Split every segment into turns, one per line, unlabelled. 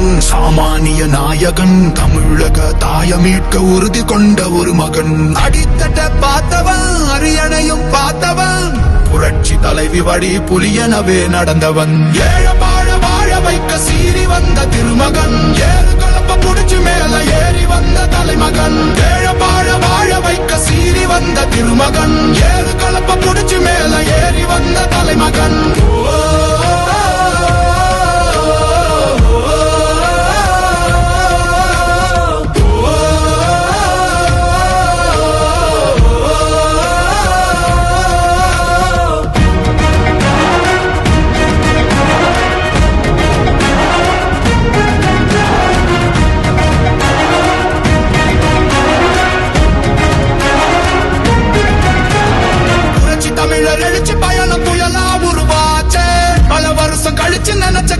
சாமானிய நாயகன் தமிழக தாயமீட்க உறுதி கொண்ட ஒரு மகன். அடித்தட்ட பார்த்தவன் அரியணையும் பார்த்தவன் புரட்சி தலைவி வழி புலியனவே நடந்தவன். ஏழ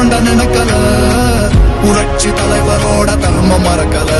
வேணும்டா நினைக்கல. புரட்சி தலைவரோட தர்மம் மறக்கல.